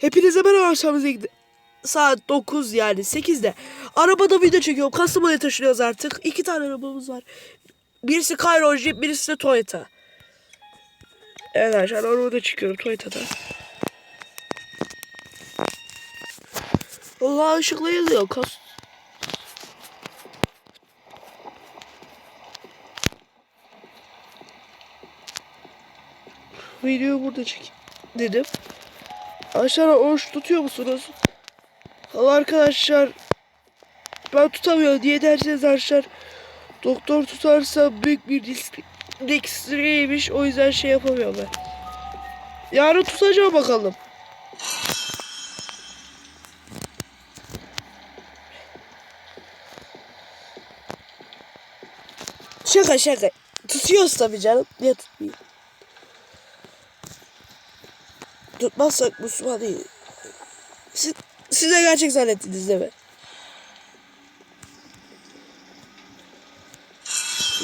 Hepinize merhaba akşamınıza gidi- Saat 9 yani 8'de. Arabada video çekiyorum. Kastamonu'ya taşınıyoruz artık. İki tane arabamız var. Birisi Cairo Jeep, birisi de Toyota. Evet arkadaşlar arabada çıkıyorum Toyota'da. Allah ışıkla yanıyor. Kas Videoyu burada çek dedim. Arkadaşlar oruç tutuyor musunuz? Allah arkadaşlar ben tutamıyorum diye derseniz arkadaşlar doktor tutarsa büyük bir risk riskliymiş o yüzden şey yapamıyorum ben. Yarın tutacağım bakalım. Şaka şaka. Tutuyoruz tabii canım. Niye tutmayayım? Tutmazsak Müslüman değil. Siz, siz de gerçek zannettiniz değil mi?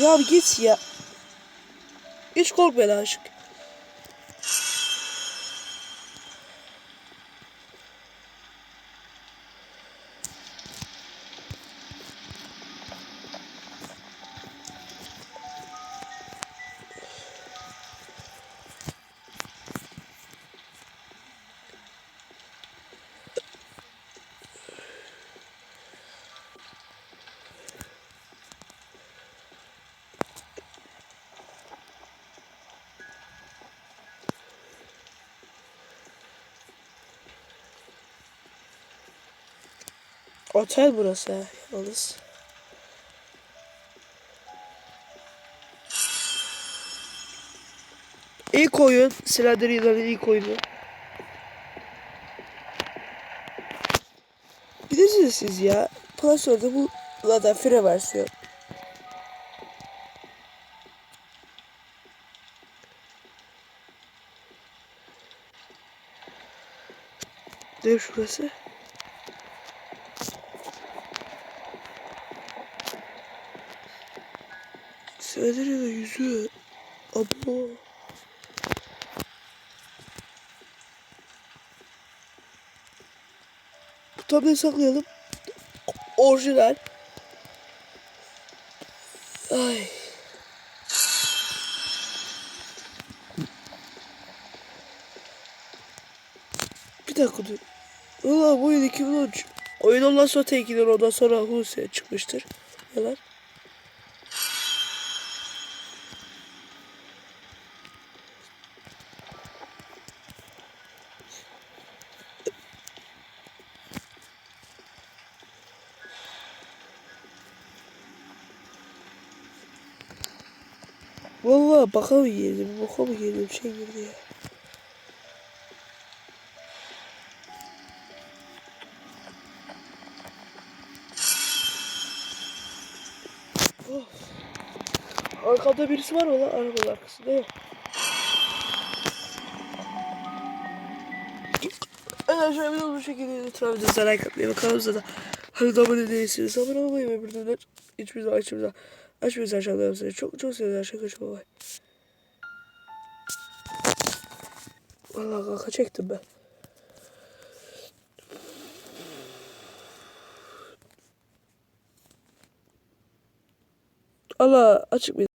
Ya git ya. Hiç korkma lan. Otel burası yalnız. İlk oyun Slenderman'ın ilk oyunu. Bilirsiniz siz ya. Play Store'da bu zaten free versiyon. Ne şurası? Slenderman'ın yüzü. Abo. Bu tabloyu saklayalım. Orijinal. Ay. Bir dakika dur. Valla bu oyun 2013. Oyun ondan sonra tekilir ondan sonra Hulusi'ye çıkmıştır. Yalan. Valla baka mı girdi? Boka mı girdi? Şey girdi ya. Of. Arkamda birisi var mı lan? Arabanın arkasında yok. Arkadaşlar videomu bu şekilde lütfen videomuza like atmayı ve kanalımıza da hani abone değilsiniz. Abone olmayı ve bildirimleri hiçbir zaman açmıyoruz. Açmıyoruz aşağıda size. Çok çok seviyorum. Şaka çok bay. Valla kanka çektim ben. Allah açık bir